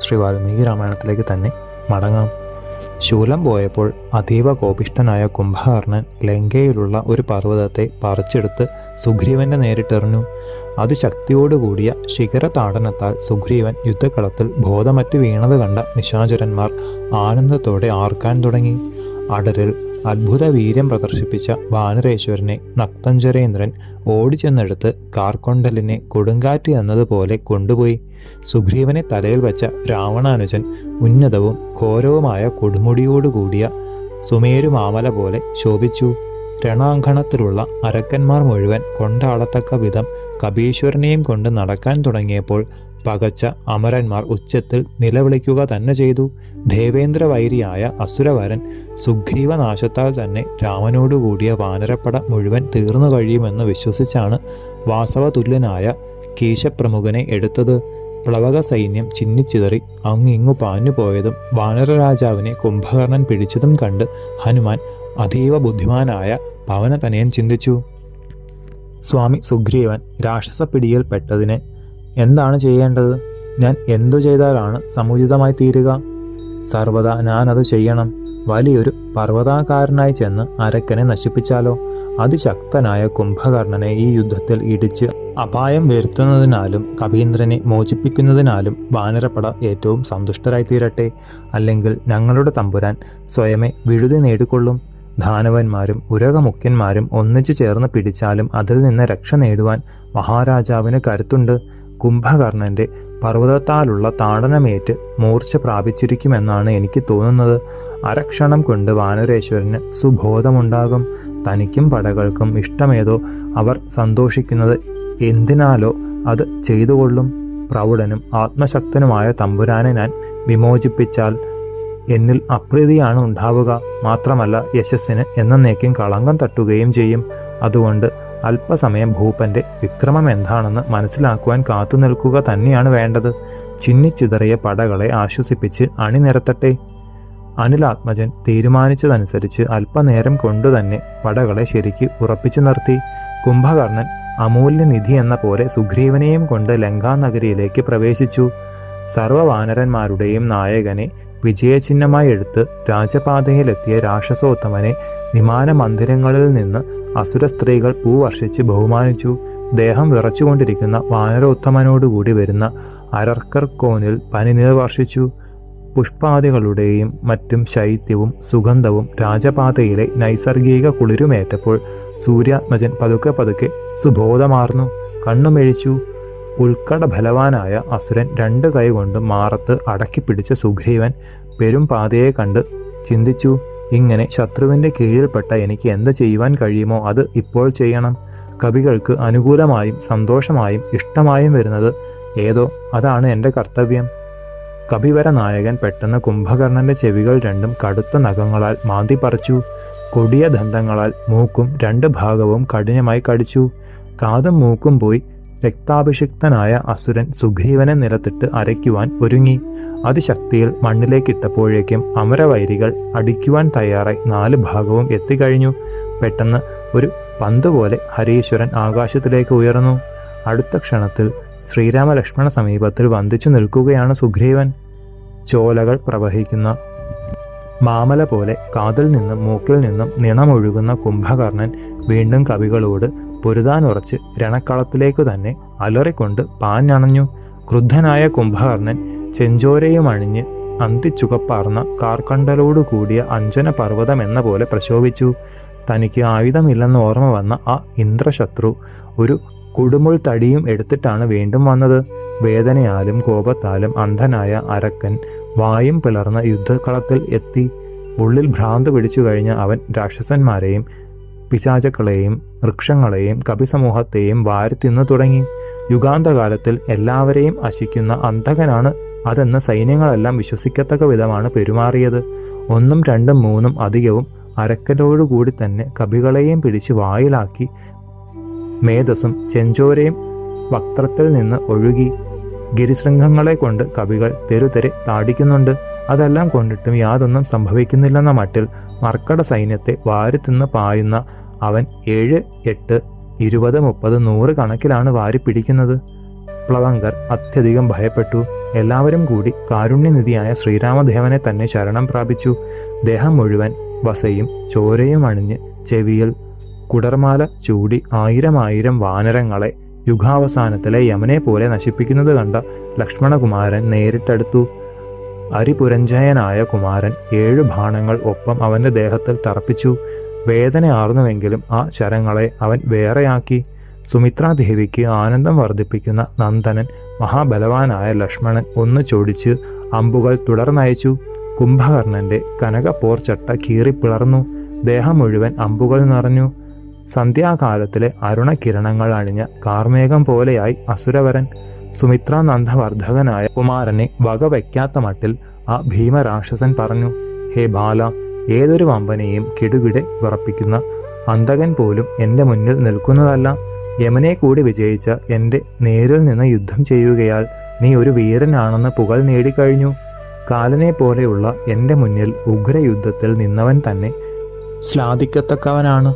ശ്രീ വാൽമീകി രാമായണത്തിലേക്ക് തന്നെ മടങ്ങാം. ശൂലം പോയപ്പോൾ അതീവ കോപിഷ്ഠനായ കുംഭകർണൻ ലങ്കയിലുള്ള ഒരു പർവതത്തെ പറിച്ചെടുത്ത് സുഗ്രീവന്റെ നേരിട്ടെറിഞ്ഞു. അത് ശക്തിയോടുകൂടിയ ശിഖര താടനത്താൽ സുഗ്രീവൻ യുദ്ധക്കളത്തിൽ ബോധമറ്റ് വീണത് കണ്ട നിശാചരന്മാർ ആനന്ദത്തോടെ ആർക്കാൻ തുടങ്ങി. അടരിൽ അത്ഭുത വീര്യം പ്രദർശിപ്പിച്ച വാനരേശ്വരനെ നക്തഞ്ചരേന്ദ്രൻ ഓടിച്ചെന്നെടുത്ത് കാർക്കൊണ്ടലിനെ കൊടുങ്കാറ്റ് എന്നതുപോലെ കൊണ്ടുപോയി. സുഗ്രീവനെ തലയിൽ വെച്ച രാവണാനുജൻ ഉന്നതവും ഘോരവുമായ കൊടുമുടിയോടുകൂടിയ സുമേരുമാമല പോലെ ശോഭിച്ചു. രണാങ്കണത്തിലുള്ള അരക്കന്മാർ മുഴുവൻ കൊണ്ടാടത്തക്ക വിധം കപീശ്വരനെയും കൊണ്ട് നടക്കാൻ തുടങ്ങിയപ്പോൾ പകച്ച അമരന്മാർ ഉച്ചത്തിൽ നിലവിളിക്കുക തന്നെ ചെയ്തു. ദേവേന്ദ്ര വൈരിയായ അസുരവരൻ സുഗ്രീവനാശത്താൽ തന്നെ രാമനോടുകൂടിയ വാനരപ്പട മുഴുവൻ തീർന്നു കഴിയുമെന്ന് വിശ്വസിച്ചാണ് വാസവതുല്യനായ കീശപ്രമുഖനെ എടുത്തത്. പ്ലവക സൈന്യം ചിന്നിച്ചിതറി അങ്ങിങ്ങു പാഞ്ഞുപോയതും വാനരരാജാവിനെ കുംഭകർണൻ പിടിച്ചതും കണ്ട് ഹനുമാൻ അതീവ ബുദ്ധിമാനായ പവനതനയൻ ചിന്തിച്ചു. സ്വാമി സുഗ്രീവൻ രാക്ഷസപ്പിടിയിൽപ്പെട്ടതിന് എന്താണ് ചെയ്യേണ്ടത്? ഞാൻ എന്തു ചെയ്താലാണ് സമുചിതമായി തീരുക? സർവദാ ഞാനത് ചെയ്യണം. വലിയൊരു പർവതാകാരനായി ചെന്ന് അരക്കനെ നശിപ്പിച്ചാലോ? അതിശക്തനായ കുംഭകർണനെ ഈ യുദ്ധത്തിൽ ഇടിച്ച് അപായം വരുത്തുന്നതിനാലും കവീന്ദ്രനെ മോചിപ്പിക്കുന്നതിനാലും വാനരപ്പട ഏറ്റവും സന്തുഷ്ടരായി തീരട്ടെ അല്ലെങ്കിൽ ഞങ്ങളുടെ തമ്പുരാൻ സ്വയമേ വിഴുതി നേടിക്കൊള്ളും? ധാനവന്മാരും ഉരകമുഖ്യന്മാരും ഒന്നിച്ചു ചേർന്ന് പിടിച്ചാലും അതിൽ നിന്ന് രക്ഷ നേടുവാൻ മഹാരാജാവിന് കരുത്തുണ്ട്. കുംഭകർണന്റെ പർവതത്താലുള്ള താടനമേറ്റ് മൂർച്ച പ്രാപിച്ചിരിക്കുമെന്നാണ് എനിക്ക് തോന്നുന്നത്. അരക്ഷണം കൊണ്ട് വാനരേശ്വരന് സുബോധമുണ്ടാകും. തനിക്കും പടകൾക്കും ഇഷ്ടമേതോ അവർ സന്തോഷിക്കുന്നത് എന്തിനാലോ അത് ചെയ്തുകൊള്ളും. പ്രൗഢനും ആത്മശക്തനുമായ തമ്പുരാനെ ഞാൻ വിമോചിപ്പിച്ചാൽ എന്നിൽ അപ്രീതിയാണ് ഉണ്ടാവുക. മാത്രമല്ല യശസ്സിന് എന്നേക്കും കളങ്കം തട്ടുകയും ചെയ്യും. അതുകൊണ്ട് അല്പസമയം ഭൂപന്റെ വിക്രമം എന്താണെന്ന് മനസ്സിലാക്കുവാൻ കാത്തു നിൽക്കുക തന്നെയാണ് വേണ്ടത്. ചിന്നിച്ചിതറിയ പടകളെ ആശ്വസിപ്പിച്ച് അണിനിരത്തട്ടെ. അനിലാത്മജൻ തീരുമാനിച്ചതനുസരിച്ച് അല്പനേരം കൊണ്ടുതന്നെ പടകളെ ശരിക്ക് ഉറപ്പിച്ചു നിർത്തി. കുംഭകർണൻ അമൂല്യനിധി എന്ന പോലെ സുഗ്രീവനെയും കൊണ്ട് ലങ്കാനഗരിയിലേക്ക് പ്രവേശിച്ചു. സർവവാനരന്മാരുടെയും നായകനെ വിജയചിഹ്നമായി എടുത്ത് രാജപാതയിലെത്തിയ രാക്ഷസോത്തമനെ വിമാനമന്ദിരങ്ങളിൽ നിന്ന് അസുര സ്ത്രീകൾ പൂവർഷിച്ച് ബഹുമാനിച്ചു. ദേഹം വിറച്ചുകൊണ്ടിരിക്കുന്ന വാനരോത്തമനോടുകൂടി വരുന്ന അരർക്കർ കോനിൽ പനിനീർ വർഷിച്ചു പുഷ്പാദികളുടെയും മറ്റും ശൈത്യവും സുഗന്ധവും രാജപാതയിലെ നൈസർഗിക കുളിരുമേറ്റപ്പോൾ സൂര്യാത്മജൻ പതുക്കെ പതുക്കെ സുബോധമാർന്നു. കണ്ണുമെഴിച്ചു. ഉൾക്കട ബലവാനായ അസുരൻ രണ്ട് കൈകൊണ്ടും മാറത്ത് അടക്കിപ്പിടിച്ച സുഗ്രീവൻ പെരും പാതയെ കണ്ട് ചിന്തിച്ചു ഇങ്ങനെ ശത്രുവിന്റെ കീഴിൽപ്പെട്ട എനിക്ക് എന്ത് ചെയ്യുവാൻ കഴിയുമോ അത് ഇപ്പോൾ ചെയ്യണം. കവികൾക്ക് അനുകൂലമായും സന്തോഷമായും ഇഷ്ടമായും വരുന്നത് ഏതോ അതാണ് എന്റെ കർത്തവ്യം. കപിവര നായകൻ പെട്ടെന്ന് കുംഭകർണന്റെ ചെവികൾ രണ്ടും കടുത്ത നഖങ്ങളാൽ മാന്തി പറിച്ചു. കൊടിയ ദന്തങ്ങളാൽ മൂക്കും രണ്ട് ഭാഗവും കഠിനമായി കടിച്ചു. കാതും മൂക്കും പോയി രക്താഭിഷിക്തനായ അസുരൻ സുഗ്രീവനെ നിലത്തിട്ട് അരയ്ക്കുവാൻ ഒരുങ്ങി. അതിശക്തിയിൽ മണ്ണിലേക്കിട്ടപ്പോഴേക്കും അമരവൈരികൾ അടിക്കുവാൻ തയ്യാറായി നാല് ഭാഗവും എത്തിക്കഴിഞ്ഞു. പെട്ടെന്ന് ഒരു പന്ത് പോലെ ഹരീശ്വരൻ ആകാശത്തിലേക്ക് ഉയർന്നു. അടുത്ത ക്ഷണത്തിൽ ശ്രീരാമലക്ഷ്മണ സമീപത്തിൽ വന്ദിച്ചു നിൽക്കുകയാണ് സുഗ്രീവൻ ചോലകൾ പ്രവഹിക്കുന്ന മാമല പോലെ കാതിൽ നിന്നും മൂക്കിൽ നിന്നും നിണമൊഴുകുന്ന കുംഭകർണൻ വീണ്ടും കവികളോട് പൊരുതാനുറച്ച് രണക്കളത്തിലേക്ക് തന്നെ അലറിക്കൊണ്ട് പാഞ്ഞണഞ്ഞു. ക്രുദ്ധനായ കുംഭകർണൻ ചെഞ്ചോരയും അണിഞ്ഞ് അന്തിച്ചുകപ്പാർന്ന കാർക്കണ്ടലോടു കൂടിയ അഞ്ജന പർവതം എന്ന പോലെ പ്രശോഭിച്ചു. തനിക്ക് ആയുധമില്ലെന്ന് ഓർമ്മ വന്ന ആ ഇന്ദ്രശത്രു ഒരു കുടുമുൾ തടിയും എടുത്തിട്ടാണ് വീണ്ടും വന്നത്. വേദനയാലും കോപത്താലും അന്ധനായ അരക്കൻ വായും പിളർന്ന യുദ്ധക്കളത്തിൽ എത്തി. ഉള്ളിൽ ഭ്രാന്ത് പിടിച്ചു കഴിഞ്ഞ അവൻ രാക്ഷസന്മാരെയും പിശാചക്കളെയും വൃക്ഷങ്ങളെയും കപിസമൂഹത്തെയും വാരിത്തിന്നു തുടങ്ങി. യുഗാന്തകാലത്തിൽ എല്ലാവരെയും അശിക്കുന്ന അന്ധകനാണ് അതെന്ന് സൈന്യങ്ങളെല്ലാം വിശ്വസിക്കത്തക്ക വിധമാണ് പെരുമാറിയത്. ഒന്നും രണ്ടും മൂന്നും അധികവും അരക്കലോടുകൂടി തന്നെ കവികളെയും പിടിച്ച് വായിലാക്കി. മേധസ്സും ചെഞ്ചോരയും വക്രത്തിൽ നിന്ന് ഒഴുകി. ഗിരിശൃംഖങ്ങളെ കൊണ്ട് കവികൾ തെരുതെരെ താടിക്കുന്നുണ്ട്. അതെല്ലാം കൊണ്ടിട്ടും യാതൊന്നും സംഭവിക്കുന്നില്ലെന്ന മട്ടിൽ മർക്കട സൈന്യത്തെ വാരിത്തിന്ന് പായുന്ന അവൻ ഏഴ് എട്ട് ഇരുപത് മുപ്പത് നൂറ് കണക്കിലാണ് വാരി പിടിക്കുന്നത് പ്ലവങ്കർ അത്യധികം ഭയപ്പെട്ടു. എല്ലാവരും കൂടി കാരുണ്യനിധിയായ ശ്രീരാമദേവനെ തന്നെ ശരണം പ്രാപിച്ചു. ദേഹം മുഴുവൻ വസയും ചോരയും അണിഞ്ഞ് ചെവിയിൽ കുടർമാല ചൂടി ആയിരം ആയിരം വാനരങ്ങളെ യുഗാവസാനത്തിലെ യമനെ പോലെ നശിപ്പിക്കുന്നത് കണ്ട ലക്ഷ്മണകുമാരൻ നേരിട്ടടുത്തു. അരിപുരഞ്ജയനായ കുമാരൻ ഏഴു ബാണങ്ങൾ ഒപ്പം അവന്റെ ദേഹത്തിൽ തറപ്പിച്ചു. വേദനയാർന്നുവെങ്കിലും ആ ശരങ്ങളെ അവൻ വേറെയാക്കി. സുമിത്രാദേവിക്ക് ആനന്ദം വർദ്ധിപ്പിക്കുന്ന നന്ദനൻ മഹാബലവാനായ ലക്ഷ്മണൻ ഒന്ന് ചൊടിച്ച് അമ്പുകൾ തുടർന്നയച്ചു. കുംഭകർണന്റെ കനകപ്പോർച്ചട്ട കീറിപ്പിളർന്നു ദേഹം മുഴുവൻ അമ്പുകൾ നിറഞ്ഞു. സന്ധ്യാകാലത്തിലെ അരുണകിരണങ്ങൾ അണിഞ്ഞ കാർമേഘം പോലെയായി അസുരവരൻ സുമിത്രാനന്ദവർദ്ധകനായ കുമാരനെ വകവയ്ക്കാത്ത മട്ടിൽ ആ ഭീമരാക്ഷസൻ പറഞ്ഞു ഹേ ബാല ഏതൊരു വമ്പനെയും കിടുകിടെ വിറപ്പിക്കുന്ന അന്തകൻ പോലും എന്റെ മുന്നിൽ നിൽക്കുന്നതല്ല. യമനെ കൂടി വിജയിച്ച എന്റെ നേരിൽ നിന്ന് യുദ്ധം ചെയ്യുകയാൽ നീ ഒരു വീരനാണെന്ന് പുകൾ നേടിക്കഴിഞ്ഞു. കാലനെ പോലെയുള്ള എന്റെ മുന്നിൽ ഉഗ്രയുദ്ധത്തിൽ നിന്നവൻ തന്നെ ശ്ലാഘിക്കത്തക്കവനാണ്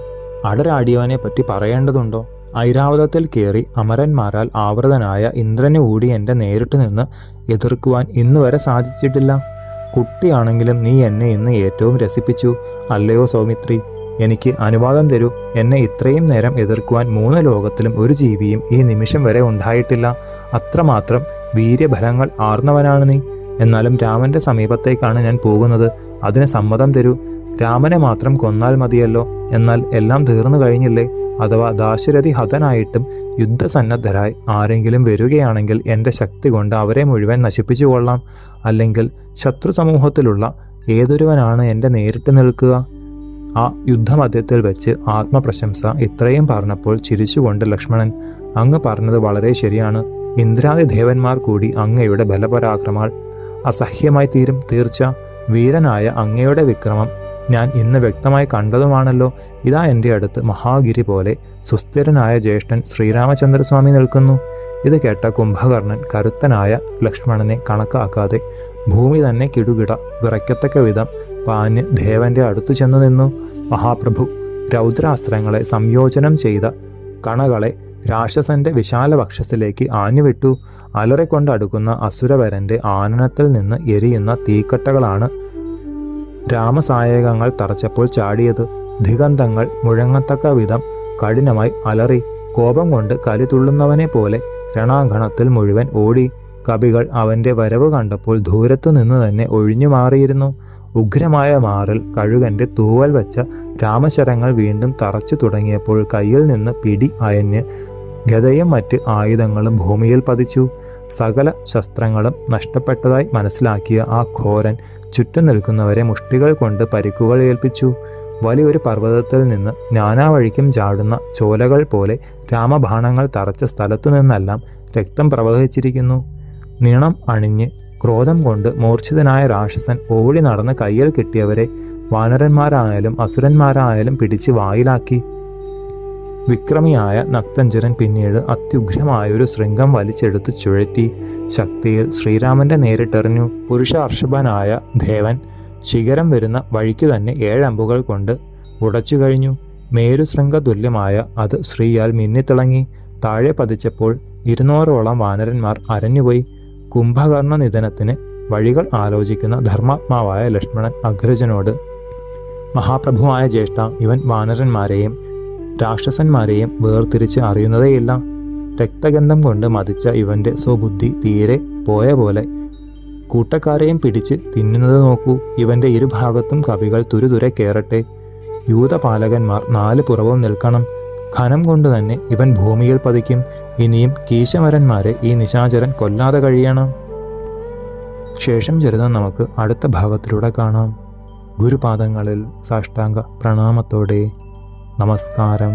അടരാടിയവനെ പറ്റി പറയേണ്ടതുണ്ടോ? ഐരാവതത്തിൽ കയറി അമരന്മാരാൽ ആവൃതനായ ഇന്ദ്രനെ കൂടി എന്റെ നേരിട്ട് നിന്ന് എതിർക്കുവാൻ ഇന്നുവരെ സാധിച്ചിട്ടില്ല. കുട്ടിയാണെങ്കിലും നീ എന്നെ ഇന്ന് ഏറ്റവും രസിപ്പിച്ചു. അല്ലയോ സൗമിത്രി എനിക്ക് അനുവാദം തരൂ. എന്നെ ഇത്രയും നേരം എതിർക്കുവാൻ മൂന്ന് ലോകത്തിലും ഒരു ജീവിയും ഈ നിമിഷം വരെ ഉണ്ടായിട്ടില്ല. അത്രമാത്രം വീര്യഫലങ്ങൾ ആർന്നവനാണ് നീ. എന്നാലും രാമന്റെ സമീപത്തേക്കാണ് ഞാൻ പോകുന്നത്. അതിന് സമ്മതം തരൂ. രാമനെ മാത്രം കൊന്നാൽ മതിയല്ലോ. എന്നാൽ എല്ലാം തീർന്നു കഴിഞ്ഞില്ലേ? അഥവാ ദാശരഥി ഹതനായിട്ടും യുദ്ധസന്നദ്ധരായി ആരെങ്കിലും വരികയാണെങ്കിൽ എന്റെ ശക്തി കൊണ്ട് അവരെ മുഴുവൻ നശിപ്പിച്ചു കൊള്ളാം. അല്ലെങ്കിൽ ശത്രു സമൂഹത്തിലുള്ള ഏതൊരുവനാണ് എന്റെ നേരിട്ട് നിൽക്കുക? ആ യുദ്ധമധ്യത്തിൽ വെച്ച് ആത്മപ്രശംസ ഇത്രയും പറഞ്ഞപ്പോൾ ചിരിച്ചുകൊണ്ട് ലക്ഷ്മണൻ അങ്ങ് പറഞ്ഞത് വളരെ ശരിയാണ്. ഇന്ദ്രാദി ദേവന്മാർ കൂടി അങ്ങയുടെ ബലപരാക്രമാൾ അസഹ്യമായി തീരും. തീർച്ച. വീരനായ അങ്ങയുടെ വിക്രമം. ഞാൻ ഇന്ന് വ്യക്തമായി കണ്ടതുമാണല്ലോ. ഇതാ എന്റെ അടുത്ത് മഹാഗിരി പോലെ സുസ്ഥിരനായ ജ്യേഷ്ഠൻ ശ്രീരാമചന്ദ്രസ്വാമി നിൽക്കുന്നു. ഇത് കേട്ട കുംഭകർണൻ കരുത്തനായ ലക്ഷ്മണനെ കണക്കാക്കാതെ ഭൂമി തന്നെ കിടുകിട വിറയ്ക്കത്തക്ക വിധം പാഞ്ഞ് ദേവന്റെ അടുത്തു ചെന്നു നിന്നു. മഹാപ്രഭു രൗദ്രാസ്ത്രങ്ങളെ സംയോജനം ചെയ്ത കണകളെ രാക്ഷസന്റെ വിശാല വക്ഷസിലേക്ക് ആഞ്ഞുവിട്ടു. അലറിക്കൊണ്ടടുക്കുന്ന അസുരവരന്റെ ആനനത്തിൽ നിന്ന് എരിയുന്ന തീക്കട്ടകളാണ് രാമസായകങ്ങൾ തറച്ചപ്പോൾ ചാടിയത് ദിഗന്ധങ്ങൾ മുഴങ്ങത്തക്ക വിധം കഠിനമായി അലറി കോപം കൊണ്ട് കലി തുള്ളുന്നവനെ പോലെ രണാങ്കണത്തിൽ മുഴുവൻ ഓടി കവികൾ അവന്റെ വരവ് കണ്ടപ്പോൾ ദൂരത്തു നിന്ന് തന്നെ ഒഴിഞ്ഞു മാറിയിരുന്നു. ഉഗ്രമായ മാറിൽ കഴുകന്റെ തൂവൽ വച്ച രാമശരങ്ങൾ വീണ്ടും തറച്ചു തുടങ്ങിയപ്പോൾ കയ്യിൽ നിന്ന് പിടി അയഞ്ഞ് ഗതയും മറ്റ് ആയുധങ്ങളും ഭൂമിയിൽ പതിച്ചു. സകല ശസ്ത്രങ്ങളും നഷ്ടപ്പെട്ടതായി മനസ്സിലാക്കിയ ആ ഘോരൻ ചുറ്റും നിൽക്കുന്നവരെ മുഷ്ടികൾ കൊണ്ട് പരിക്കുകൾ ഏൽപ്പിച്ചു. വലിയൊരു പർവതത്തിൽ നിന്ന് നാനാവഴിക്കും ചാടുന്ന ചോലകൾ പോലെ രാമബാണങ്ങൾ തറച്ച സ്ഥലത്തു നിന്നെല്ലാം രക്തം പ്രവഹിച്ചിരിക്കുന്നു. നീണം അണിഞ്ഞ് ക്രോധം കൊണ്ട് മൂർച്ഛിതനായ രാക്ഷസൻ ഓടി നടന്ന് കയ്യിൽ കിട്ടിയവരെ വാനരന്മാരായാലും അസുരന്മാരായാലും പിടിച്ച് വായിലാക്കി. വിക്രമിയായ നക്തഞ്ചരൻ പിന്നീട് അത്യുഗ്രമായൊരു ശൃംഗം വലിച്ചെടുത്ത് ചുഴറ്റി. ശക്തിയിൽ ശ്രീരാമന്റെ നേരിട്ടെറിഞ്ഞു. പുരുഷാർഷഭനായ ദേവൻ ശിഖരം വരുന്ന വഴിക്ക് തന്നെ ഏഴമ്പുകൾ കൊണ്ട് ഉടച്ചു കഴിഞ്ഞു. മേരുശൃംഗ തുല്യമായ അത് ശ്രീയാൽ മിന്നിത്തിളങ്ങി. താഴെ പതിച്ചപ്പോൾ ഇരുന്നൂറോളം വാനരന്മാർ അരഞ്ഞുപോയി. കുംഭകർണ നിധനത്തിന് വഴികൾ ആലോചിക്കുന്ന ധർമാത്മാവായ ലക്ഷ്മണൻ അഗ്രജനോട് മഹാപ്രഭുവായ ജ്യേഷ്ഠ ഇവൻ വാനരന്മാരെയും രാക്ഷസന്മാരെയും വേർതിരിച്ച് അറിയുന്നതേയില്ല. രക്തഗന്ധം കൊണ്ട് മതിച്ച ഇവന്റെ സ്വബുദ്ധി തീരെ പോയ പോലെ. കൂട്ടക്കാരെയും പിടിച്ച് തിന്നുന്നത് നോക്കൂ. ഇവന്റെ ഇരുഭാഗത്തും കവികൾ തുരുതുരെ കയറട്ടെ യൂതപാലകന്മാർ നാല് പുറവും നിൽക്കണം. ഖനം കൊണ്ട് തന്നെ ഇവൻ ഭൂമിയിൽ പതിക്കും. ഇനിയും കീശമരന്മാരെ ഈ നിശാചരൻ കൊല്ലാതെ കഴിയണം. ശേഷം ചരിതം നമുക്ക് അടുത്ത ഭാഗത്തിലൂടെ കാണാം. ഗുരുപാദങ്ങളിൽ സാഷ്ടാംഗ പ്രണാമത്തോടെ. നമസ്കാരം